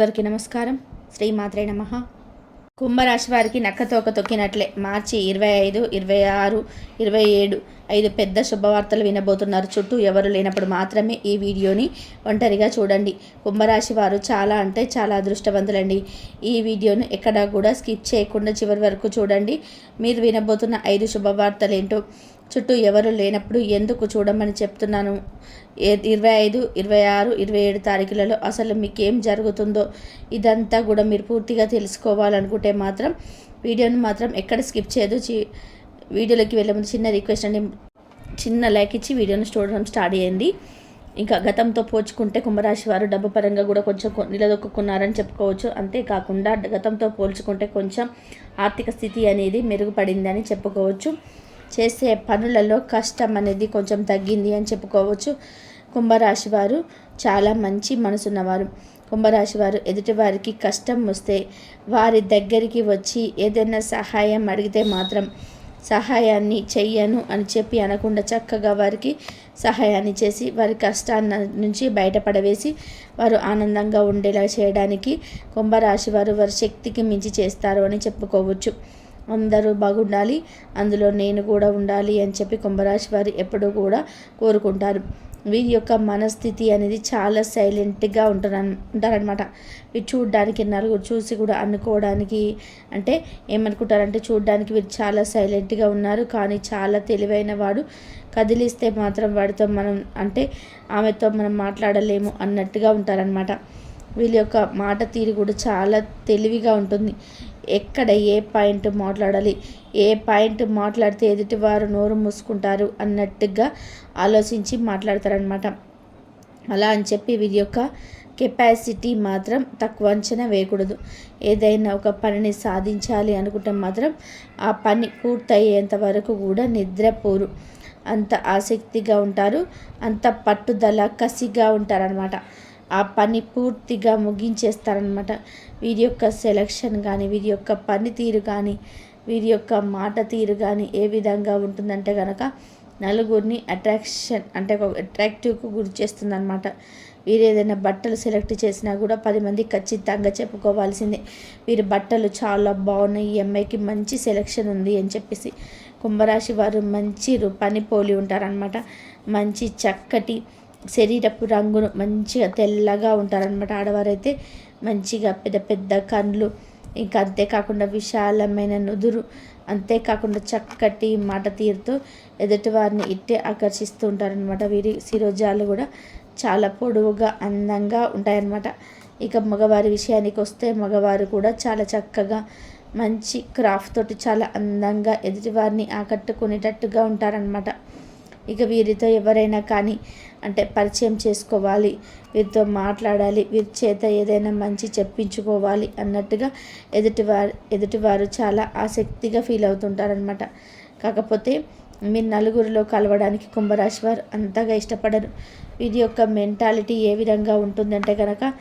అందరికీ నమస్కారం. శ్రీమాత్రే నమ. కుంభరాశి వారికి నక్కతోక తొక్కినట్లే. మార్చి ఇరవై ఐదు ఇరవై ఆరు ఇరవై ఏడు ఐదు పెద్ద శుభవార్తలు వినబోతున్నారు. చుట్టూ ఎవరు లేనప్పుడు మాత్రమే ఈ వీడియోని ఒంటరిగా చూడండి. కుంభరాశి వారు చాలా అంటే చాలా అదృష్టవంతులండి. ఈ వీడియోను ఎక్కడా కూడా స్కిప్ చేయకుండా చివరి వరకు చూడండి. మీరు వినబోతున్న ఐదు శుభవార్తలు ఏంటో చుట్టూ ఎవరు లేనప్పుడు ఎందుకు చూడమని చెప్తున్నాను? ఇరవై ఐదు ఇరవై ఆరు ఇరవై ఏడు తారీఖులలో అసలు మీకేం జరుగుతుందో ఇదంతా కూడా మీరు పూర్తిగా తెలుసుకోవాలనుకుంటే మాత్రం వీడియోని మాత్రం ఎక్కడ స్కిప్ చేయదు. వీడియోలోకి వెళ్ళే ముందు చిన్న రిక్వెస్ట్ అండి. చిన్న లైక్ ఇచ్చి వీడియోని చూడడం స్టార్ట్ అయ్యింది ఇంకా గతంతో పోల్చుకుంటే కుంభరాశి వారు డబ్బు పరంగా కూడా కొంచెం నిలదొక్కున్నారని చెప్పుకోవచ్చు. అంతేకాకుండా గతంతో పోల్చుకుంటే కొంచెం ఆర్థిక స్థితి అనేది మెరుగుపడిందని చెప్పుకోవచ్చు. చేసే పనులలో కష్టం అనేది కొంచెం తగ్గింది అని చెప్పుకోవచ్చు. కుంభరాశి వారు చాలా మంచి మనసున్నవారు. కుంభరాశి వారు ఎదుటివారికి కష్టం వస్తే వారి దగ్గరికి వచ్చి ఏదైనా సహాయం అడిగితే మాత్రం సహాయాన్ని చెయ్యను అని చెప్పి అనకుండా చక్కగా వారికి సహాయాన్ని చేసి వారి కష్టాన్ని నుంచి బయటపడవేసి వారు ఆనందంగా ఉండేలా చేయడానికి కుంభరాశి వారు వారి శక్తికి మించి చేస్తారు అని చెప్పుకోవచ్చు. అందరూ బాగుండాలి అందులో నేను కూడా ఉండాలి అని చెప్పి కుంభరాశి వారు ఎప్పుడూ కూడా కోరుకుంటారు. వీరి యొక్క మనస్థితి అనేది చాలా సైలెంట్గా ఉంటారు ఉంటారనమాట వీరు చూడడానికి నలుగురు చూసి కూడా అనుకోవడానికి అంటే ఏమనుకుంటారంటే చూడడానికి వీరు చాలా సైలెంట్గా ఉన్నారు. కానీ చాలా తెలివైన వాడు. కదిలిస్తే మాత్రం వాడితో మనం అంటే ఆమెతో మనం మాట్లాడలేము అన్నట్టుగా ఉంటారనమాట వీళ్ళ యొక్క మాట తీరు కూడా చాలా తెలివిగా ఉంటుంది. ఎక్కడ ఏ పాయింట్ మాట్లాడాలి? ఏ పాయింట్ మాట్లాడితే ఎదుటివారు నోరు మూసుకుంటారు అన్నట్టుగా ఆలోచించి మాట్లాడతారనమాట అలా అని చెప్పి వీరి యొక్క కెపాసిటీ మాత్రం తక్కువ అంచనా వేయకూడదు. ఏదైనా ఒక పనిని సాధించాలి అనుకుంటే మాత్రం ఆ పని పూర్తయ్యేంత వరకు కూడా నిద్రపోరు. అంత ఆసక్తిగా ఉంటారు అంత పట్టుదల కసిగా ఉంటారనమాట ఆ పని పూర్తిగా ముగించేస్తారనమాట వీరి యొక్క సెలక్షన్ కానీ వీరి యొక్క పనితీరు కానీ వీరి యొక్క మాట తీరు కానీ ఏ విధంగా ఉంటుందంటే కనుక నలుగురిని అట్రాక్షన్ అంటే ఒక అట్రాక్టివ్కు గురి చేస్తుంది అనమాట వీరు ఏదైనా బట్టలు సెలెక్ట్ చేసినా కూడా పది మంది ఖచ్చితంగా చెప్పుకోవాల్సిందే. వీరి బట్టలు చాలా బాగున్నాయి ఈ అమ్మాయికి మంచి సెలెక్షన్ ఉంది అని చెప్పేసి కుంభరాశి వారు మంచి పని పోలి ఉంటారనమాట మంచి చక్కటి శరీరపు రంగును మంచిగా తెల్లగా ఉంటారనమాట ఆడవారైతే మంచిగా పెద్ద పెద్ద కండ్లు ఇంకా అంతేకాకుండా విశాలమైన నుదురు అంతేకాకుండా చక్కటి మాట తీరుతో ఎదుటివారిని ఇట్టే ఆకర్షిస్తూ ఉంటారనమాట వీరి శిరోజాలు కూడా చాలా పొడవుగా అందంగా ఉంటాయన్నమాట. ఇక మగవారి విషయానికి వస్తే మగవారు కూడా చాలా చక్కగా మంచి క్రాఫ్ట్ తోటి చాలా అందంగా ఎదుటివారిని ఆకట్టుకునేటట్టుగా ఉంటారనమాట ఇక వీరితో ఎవరైనా కానీ అంటే పరిచయం చేసుకోవాలి. వీరితో మాట్లాడాలి. వీరి చేత ఏదైనా మంచి చెప్పించుకోవాలి అన్నట్టుగా ఎదుటివారు ఎదుటివారు చాలా ఆసక్తిగా ఫీల్ అవుతుంటారనమాట కాకపోతే మీరు నలుగురిలో కలవడానికి కుంభరాశి వారు అంతగా ఇష్టపడరు. వీరి యొక్క మెంటాలిటీ ఏ విధంగా ఉంటుందంటే కనుక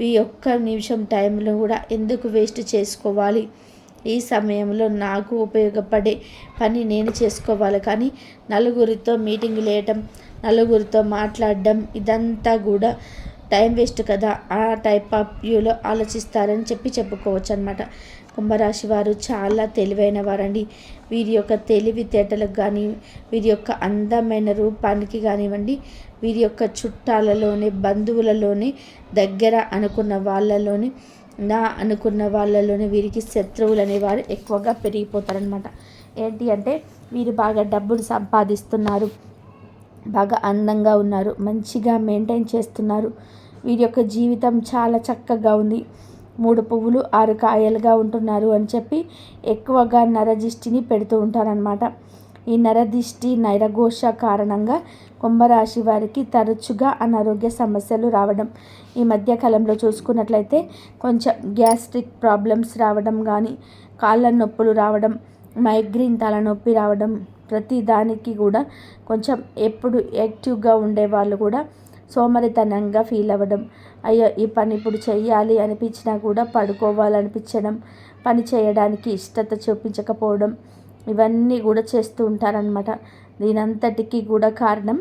ఈ ఒక్క నిమిషం టైంలో కూడా ఎందుకు వేస్ట్ చేసుకోవాలి? ఈ సమయంలో నాకు ఉపయోగపడే పని నేను చేసుకోవాలి. కానీ నలుగురితో మీటింగ్ లేయటం నలుగురితో మాట్లాడడం ఇదంతా కూడా టైం వేస్ట్ కదా. ఆ టైప్ ఆఫ్ వ్యూలో ఆలోచిస్తారని చెప్పి చెప్పుకోవచ్చు అనమాట కుంభరాశి వారు చాలా తెలివైన వారండి. వీరి యొక్క తెలివితేటలకు కానీ వీరి యొక్క అందమైన రూపానికి కానివ్వండి వీరి యొక్క చుట్టాలలోనే బంధువులలోనే దగ్గర అనుకున్న వాళ్ళలోనే నా అనుకున్న వాళ్ళలోనే వీరికి శత్రువులు అనేవారు ఎక్కువగా పెరిగిపోతారనమాట ఏంటి అంటే వీరు బాగా డబ్బులు సంపాదిస్తున్నారు. బాగా అందంగా ఉన్నారు. మంచిగా మెయింటైన్ చేస్తున్నారు. వీరి యొక్క జీవితం చాలా చక్కగా ఉంది. మూడు పువ్వులు ఆరు కాయలుగా ఉంటున్నారు అని చెప్పి ఎక్కువగా నరదిష్టిని పెడుతూ ఉంటారనమాట ఈ నరదిష్టి నైరఘోష కారణంగా కుంభరాశి వారికి తరచుగా అనారోగ్య సమస్యలు రావడం. ఈ మధ్యకాలంలో చూసుకున్నట్లయితే కొంచెం గ్యాస్ట్రిక్ ప్రాబ్లమ్స్ రావడం కానీ కాళ్ళ నొప్పులు రావడం మైగ్రీన్ తలనొప్పి రావడం ప్రతి దానికి కూడా కొంచెం ఎప్పుడు యాక్టివ్గా ఉండే వాళ్ళు కూడా సోమరితనంగా ఫీల్ అవ్వడం. అయ్యో ఈ పని ఇప్పుడు చెయ్యాలి అనిపించినా కూడా పడుకోవాలనిపించడం పని చేయడానికి ఇష్టత చూపించకపోవడం ఇవన్నీ కూడా చేస్తూ ఉంటారనమాట దీనంతటికీ కూడా కారణం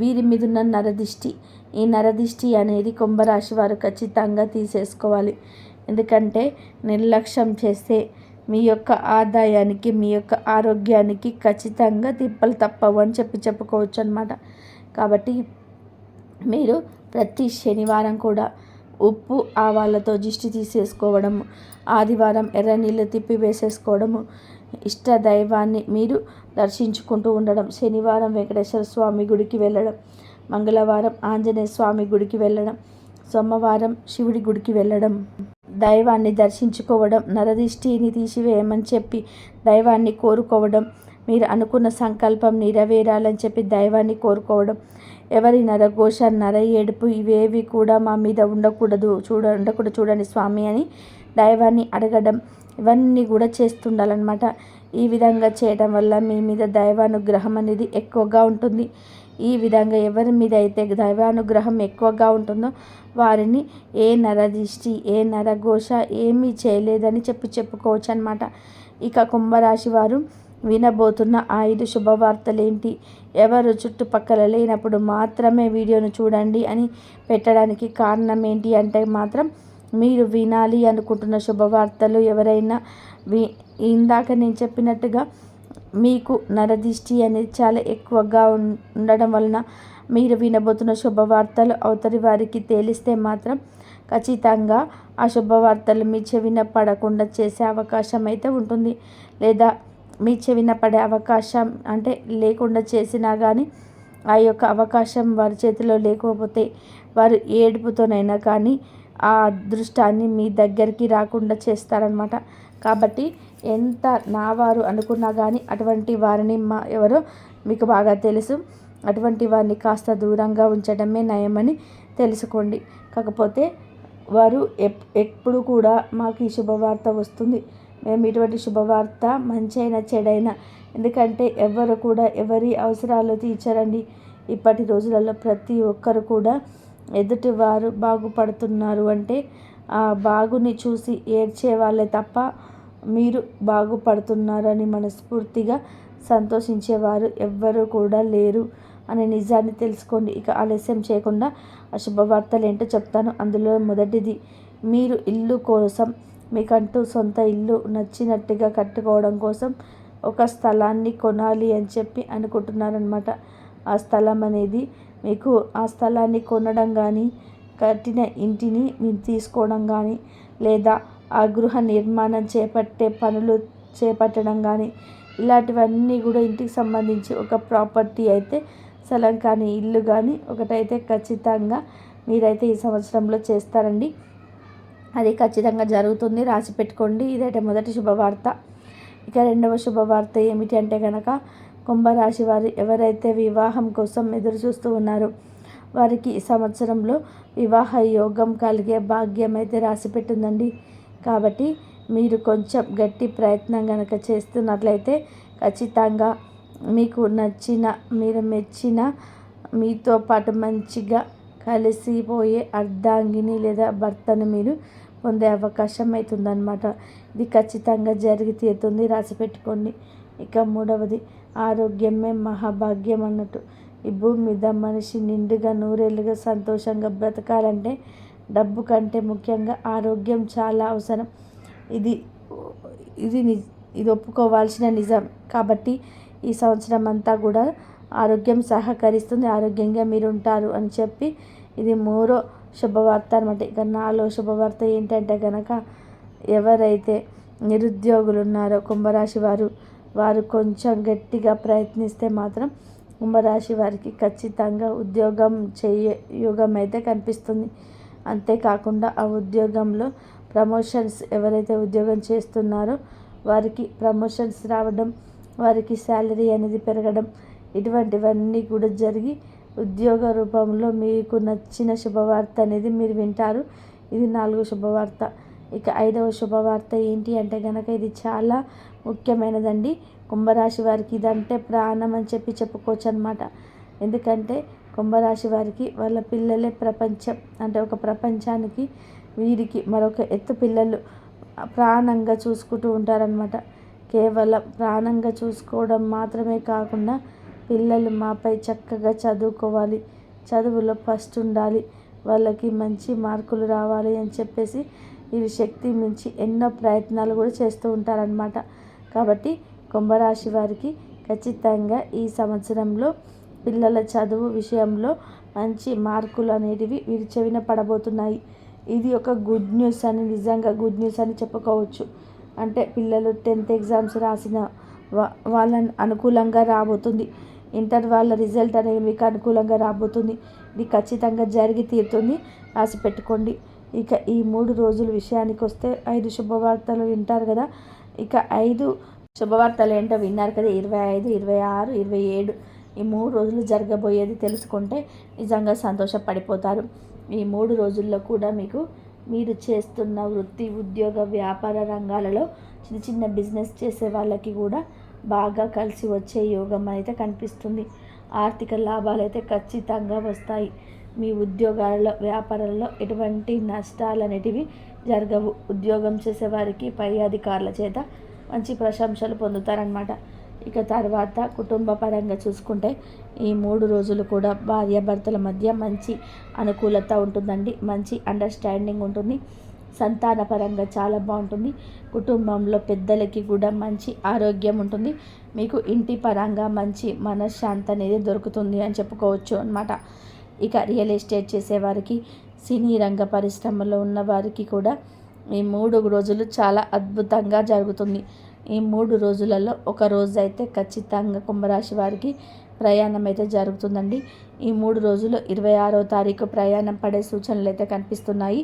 వీరి మీద ఉన్న నరదిష్టి. ఈ నరదిష్టి అనేది కుంభరాశి వారు ఖచ్చితంగా తీసేసుకోవాలి. ఎందుకంటే నిర్లక్ష్యం చేస్తే మీ యొక్క ఆదాయానికి మీ యొక్క ఆరోగ్యానికి ఖచ్చితంగా తిప్పలు తప్పవు అని చెప్పి చెప్పుకోవచ్చు అనమాట కాబట్టి మీరు ప్రతి శనివారం కూడా ఉప్పు ఆవాలతో దిష్టి తీసేసుకోవడము ఆదివారం ఎర్ర నీళ్ళు తిప్పి వేసేసుకోవడము ఇష్ట దైవాన్ని మీరు దర్శించుకుంటూ ఉండడం. శనివారం వెంకటేశ్వర స్వామి గుడికి వెళ్ళడం. మంగళవారం ఆంజనేయ స్వామి గుడికి వెళ్ళడం. సోమవారం శివుడి గుడికి వెళ్ళడం. దైవాన్ని దర్శించుకోవడం. నరదిష్టిని తీసివేయమని చెప్పి దైవాన్ని కోరుకోవడం. మీరు అనుకున్న సంకల్పం నెరవేరాలని చెప్పి దైవాన్ని కోరుకోవడం. ఎవరి నరఘోష నర ఏడుపు ఇవేవి కూడా మా మీద ఉండకూడదు. చూడ ఉండకూడదు చూడండి స్వామి అని దైవాన్ని అడగడం. ఇవన్నీ కూడా చేస్తుండాలన్నమాట. ఈ విధంగా చేయడం వల్ల మీ మీద దైవానుగ్రహం అనేది ఎక్కువగా ఉంటుంది. ఈ విధంగా ఎవరి మీద అయితే దైవానుగ్రహం ఎక్కువగా ఉంటుందో వారిని ఏ నరదిష్టి ఏ నరఘోష ఏమీ చేయలేదని చెప్పి చెప్పుకోవచ్చు అనమాట ఇక కుంభరాశి వారు వినబోతున్న ఐదు శుభవార్తలేంటి? ఎవరు చుట్టుపక్కల లేనప్పుడు మాత్రమే వీడియోను చూడండి అని పెట్టడానికి కారణం ఏంటి అంటే మాత్రం మీరు వినాలి అనుకుంటున్న శుభవార్తలు ఎవరైనా వి ఇందాక నేను చెప్పినట్టుగా మీకు నరదిష్టి అనేది చాలా ఎక్కువగా ఉండడం వలన మీరు వినబోతున్న శుభవార్తలు అవతలి వారికి తేలిస్తే మాత్రం ఖచ్చితంగా ఆ శుభవార్తలు మీ చెవిన పడకుండా చేసే అవకాశం అయితే ఉంటుంది. లేదా మీ చెవిన పడే అవకాశం అంటే లేకుండా చేసినా కానీ ఆ యొక్క అవకాశం వారి చేతిలో లేకపోతే వారు ఏడుపుతోనైనా కానీ ఆ అదృష్టాన్ని మీ దగ్గరికి రాకుండా చేస్తారనమాట కాబట్టి ఎంత నావారు అనుకున్నా కానీ అటువంటి వారిని మా ఎవరో మీకు బాగా తెలుసు. అటువంటి వారిని కాస్త దూరంగా ఉంచడమే నయమని తెలుసుకోండి. కాకపోతే వారు ఎప్ ఎప్పుడు కూడా మాకు ఈ శుభవార్త వస్తుంది. మేము ఇటువంటి శుభవార్త మంచైనా చెడైనా ఎందుకంటే ఎవరు కూడా ఎవరి అవసరాలు తీర్చరండి. ఇప్పటి రోజులలో ప్రతి ఒక్కరు కూడా ఎదుటివారు బాగుపడుతున్నారు అంటే ఆ బాగుని చూసి ఏడ్చే వాళ్ళే తప్ప మీరు బాగుపడుతున్నారని మనస్ఫూర్తిగా సంతోషించేవారు ఎవ్వరూ కూడా లేరు అనే నిజాన్ని తెలుసుకోండి. ఇక ఆలస్యం చేయకుండా ఆ శుభవార్తలు ఏంటో చెప్తాను. అందులో మొదటిది మీరు ఇల్లు కోసం మీకంటూ సొంత ఇల్లు నచ్చినట్టుగా కట్టుకోవడం కోసం ఒక స్థలాన్ని కొనాలి అని చెప్పి అనుకుంటున్నారనమాట ఆ స్థలం అనేది మీకు ఆ స్థలాన్ని కొనడం కానీ కట్టిన ఇంటిని మీరు తీసుకోవడం కానీ లేదా ఆ గృహ నిర్మాణం చేపట్టే పనులు చేపట్టడం కానీ ఇలాంటివన్నీ కూడా ఇంటికి సంబంధించి ఒక ప్రాపర్టీ అయితే స్థలం కానీ ఇల్లు కానీ ఒకటైతే ఖచ్చితంగా మీరైతే ఈ సంవత్సరంలో చేస్తారండి. అది ఖచ్చితంగా జరుగుతుంది. రాసి పెట్టుకోండి. ఇదైతే మొదటి శుభవార్త. ఇక రెండవ శుభవార్త ఏమిటి అంటే కనుక కుంభరాశి వారు ఎవరైతే వివాహం కోసం ఎదురు చూస్తూ ఉన్నారో వారికి ఈ సంవత్సరంలో వివాహ యోగం కలిగే భాగ్యం అయితే రాసి పెట్టిందండి. కాబట్టి మీరు కొంచెం గట్టి ప్రయత్నం కనుక చేస్తున్నట్లయితే ఖచ్చితంగా మీకు నచ్చిన మీరు మెచ్చిన మీతో పాటు మంచిగా కలిసిపోయే అర్ధాంగిని లేదా భర్తను మీరు పొందే అవకాశం అవుతుందన్నమాట ఇది ఖచ్చితంగా జరిగి తీరుతుంది. రాసి పెట్టుకోండి. ఇక మూడవది ఆరోగ్యమే మహాభాగ్యం అన్నట్టు. ఈ భూమి మీద మనిషి నిండుగా నూరేళ్ళుగా సంతోషంగా బ్రతకాలంటే డబ్బు కంటే ముఖ్యంగా ఆరోగ్యం చాలా అవసరం. ఇది ఇది ఇది ఒప్పుకోవాల్సిన నిజం. కాబట్టి ఈ సంవత్సరం అంతా కూడా ఆరోగ్యం సహకరిస్తుంది. ఆరోగ్యంగా మీరు ఉంటారు అని చెప్పి ఇది మూడో శుభవార్త అనమాట ఇక నాలో శుభవార్త ఏంటంటే కనుక ఎవరైతే నిరుద్యోగులు ఉన్నారో కుంభరాశి వారు వారు కొంచెం గట్టిగా ప్రయత్నిస్తే మాత్రం కుంభరాశి వారికి ఖచ్చితంగా ఉద్యోగం చేయ యోగం అయితే కనిపిస్తుంది. అంతేకాకుండా ఆ ఉద్యోగంలో ప్రమోషన్స్ ఎవరైతే ఉద్యోగం చేస్తున్నారో వారికి ప్రమోషన్స్ రావడం వారికి శాలరీ అనేది పెరగడం ఇటువంటివన్నీ కూడా జరిగి ఉద్యోగ రూపంలో మీకు నచ్చిన శుభవార్త అనేది మీరు వింటారు. ఇది నాలుగు శుభవార్త. ఇక ఐదవ శుభవార్త ఏంటి అంటే కనుక ఇది చాలా ముఖ్యమైనదండి. కుంభరాశి వారికి ఇదంటే ప్రాణం అని చెప్పి చెప్పుకోవచ్చు అనమాట ఎందుకంటే కుంభరాశి వారికి వాళ్ళ పిల్లలే ప్రపంచం. అంటే ఒక ప్రపంచానికి వీరికి మరొక ఎత్తు పిల్లలు ప్రాణంగా చూసుకుంటూ ఉంటారనమాట కేవలం ప్రాణంగా చూసుకోవడం మాత్రమే కాకుండా పిల్లలు మాపై చక్కగా చదువుకోవాలి. చదువులో ఫస్ట్ ఉండాలి. వాళ్ళకి మంచి మార్కులు రావాలి అని చెప్పేసి వీరి శక్తి మించి ఎన్నో ప్రయత్నాలు కూడా చేస్తూ ఉంటారనమాట కాబట్టి కుంభరాశి వారికి ఖచ్చితంగా ఈ సంవత్సరంలో పిల్లల చదువు విషయంలో మంచి మార్కులు అనేటివి వీరి చెవిన పడబోతున్నాయి. ఇది ఒక గుడ్ న్యూస్ అని నిజంగా గుడ్ న్యూస్ అని చెప్పుకోవచ్చు. అంటే పిల్లలు టెన్త్ ఎగ్జామ్స్ రాసిన వాళ్ళని అనుకూలంగా రాబోతుంది. ఇంటర్ వాళ్ళ రిజల్ట్ అనేది మీకు అనుకూలంగా రాబోతుంది. ఇది ఖచ్చితంగా జరిగి తీరుతుంది రాసి పెట్టుకోండి. ఇక ఈ మూడు రోజుల విషయానికి వస్తే ఐదు శుభవార్తలు వింటారు కదా. ఇక ఐదు శుభవార్తలు ఏంటో విన్నారు కదా. ఇరవై ఐదు ఇరవై ఆరు ఇరవై ఏడు ఈ మూడు రోజులు జరగబోయేది తెలుసుకుంటే నిజంగా సంతోషపడిపోతారు. ఈ మూడు రోజుల్లో కూడా మీకు మీరు చేస్తున్న వృత్తి ఉద్యోగ వ్యాపార రంగాలలో చిన్న చిన్న బిజినెస్ చేసే వాళ్ళకి కూడా బాగా కలిసి వచ్చే యోగం అయితే కనిపిస్తుంది. ఆర్థిక లాభాలు అయితే ఖచ్చితంగా వస్తాయి. మీ ఉద్యోగాలలో వ్యాపారాలలో ఎటువంటి నష్టాలు అనేటివి జరగవు. ఉద్యోగం చేసేవారికి పై అధికారుల చేత మంచి ప్రశంసలు పొందుతారనమాట ఇక తర్వాత కుటుంబ పరంగా చూసుకుంటే ఈ మూడు రోజులు కూడా భార్యాభర్తల మధ్య మంచి అనుకూలత ఉంటుందండి. మంచి అండర్స్టాండింగ్ ఉంటుంది. సంతాన పరంగా చాలా బాగుంటుంది. కుటుంబంలో పెద్దలకి కూడా మంచి ఆరోగ్యం ఉంటుంది. మీకు ఇంటి పరంగా మంచి మనశ్శాంతి అనేది దొరుకుతుంది అని చెప్పుకోవచ్చు అనమాట ఇక రియల్ ఎస్టేట్ చేసేవారికి సినీ రంగ పరిశ్రమలో ఉన్న వారికి కూడా ఈ మూడు రోజులు చాలా అద్భుతంగా జరుగుతుంది. ఈ మూడు రోజులలో ఒక రోజు అయితే ఖచ్చితంగా కుంభరాశి వారికి ప్రయాణం అయితే జరుగుతుందండి. ఈ మూడు రోజులు ఇరవై ఆరో తారీఖు ప్రయాణం పడే సూచనలు అయితే కనిపిస్తున్నాయి.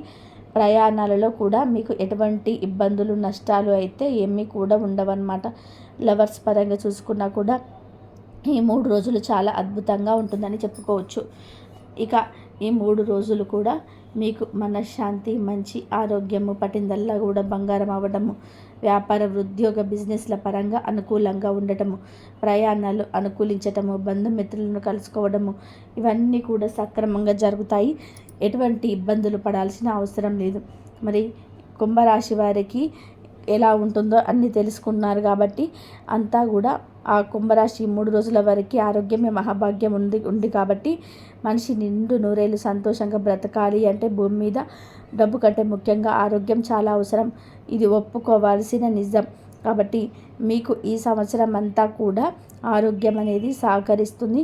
ప్రయాణాలలో కూడా మీకు ఎటువంటి ఇబ్బందులు నష్టాలు అయితే ఏమీ కూడా ఉండవన్నమాట. లవర్స్ పరంగా చూసుకున్నా కూడా ఈ మూడు రోజులు చాలా అద్భుతంగా ఉంటుందని చెప్పుకోవచ్చు. ఇక ఈ మూడు రోజులు కూడా మీకు మనశ్శాంతి మంచి ఆరోగ్యము పట్టిందల్లా కూడా బంగారం అవ్వడము వ్యాపార ఉద్యోగ బిజినెస్ల పరంగా అనుకూలంగా ఉండటము ప్రయాణాలు అనుకూలించటము బంధుమిత్రులను కలుసుకోవడము ఇవన్నీ కూడా సక్రమంగా జరుగుతాయి. ఎటువంటి ఇబ్బందులు పడాల్సిన అవసరం లేదు. మరి కుంభరాశి వారికి ఎలా ఉంటుందో అన్నీ తెలుసుకున్నారు కాబట్టి అంతా కూడా ఆ కుంభరాశి మూడు రోజుల వరకు ఆరోగ్యమే మహాభాగ్యం ఉంది ఉంది కాబట్టి మనిషి నిండు నూరేళ్ళు సంతోషంగా బ్రతకాలి అంటే భూమి మీద డబ్బు కంటే ముఖ్యంగా ఆరోగ్యం చాలా అవసరం. ఇది ఒప్పుకోవాల్సిన నిజం. కాబట్టి మీకు ఈ సంవత్సరం అంతా కూడా ఆరోగ్యం అనేది సహకరిస్తుంది.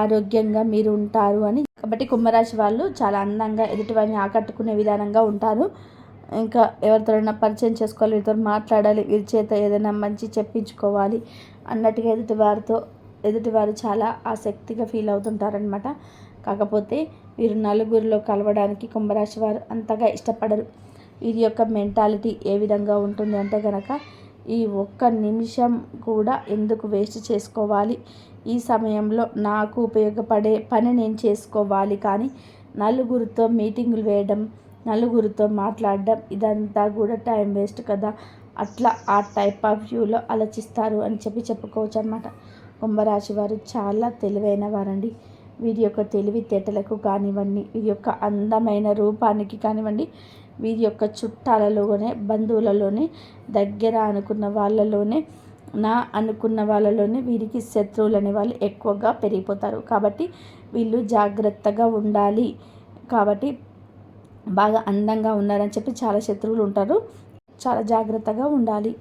ఆరోగ్యంగా మీరు ఉంటారు అని. కాబట్టి కుంభరాశి వాళ్ళు చాలా అందంగా ఎదుటివారిని ఆకట్టుకునే విధానంగా ఉంటారు. ఇంకా ఎవరితోనైనా పరిచయం చేసుకోవాలి వీరితో మాట్లాడాలి వీరి చేత ఏదైనా మంచి చెప్పించుకోవాలి. అన్నట్టుగా ఎదుటివారితో ఎదుటివారు చాలా ఆసక్తిగా ఫీల్ అవుతుంటారనమాట కాకపోతే వీరు నలుగురిలో కలవడానికి కుంభరాశి వారు అంతగా ఇష్టపడరు. వీరి యొక్క మెంటాలిటీ ఏ విధంగా ఉంటుంది అంటే కనుక ఈ ఒక్క నిమిషం కూడా ఎందుకు వేస్ట్ చేసుకోవాలి? ఈ సమయంలో నాకు ఉపయోగపడే పని నేను చేసుకోవాలి కానీ నలుగురితో మీటింగులు వేయడం నలుగురితో మాట్లాడడం ఇదంతా కూడా టైం వేస్ట్ కదా. అట్లా ఆ టైప్ ఆఫ్ వ్యూలో ఆలోచిస్తారు అని చెప్పి చెప్పుకోవచ్చు అనమాట కుంభరాశి వారు చాలా తెలివైన వారండి. వీరి యొక్క తెలివితేటలకు కానివ్వండి వీరి యొక్క అందమైన రూపానికి కానివ్వండి వీరి యొక్క చుట్టాలలోనే బంధువులలోనే దగ్గర అనుకున్న వాళ్ళలోనే నా అనుకున్న వాళ్ళలోనే వీరికి శత్రువులు అనే వాళ్ళు ఎక్కువగా పెరిగిపోతారు. కాబట్టి వీళ్ళు జాగ్రత్తగా ఉండాలి. కాబట్టి బాగా అందంగా ఉన్నారని చెప్పి చాలా శత్రువులు ఉంటారు. చాలా జాగ్రత్తగా ఉండాలి.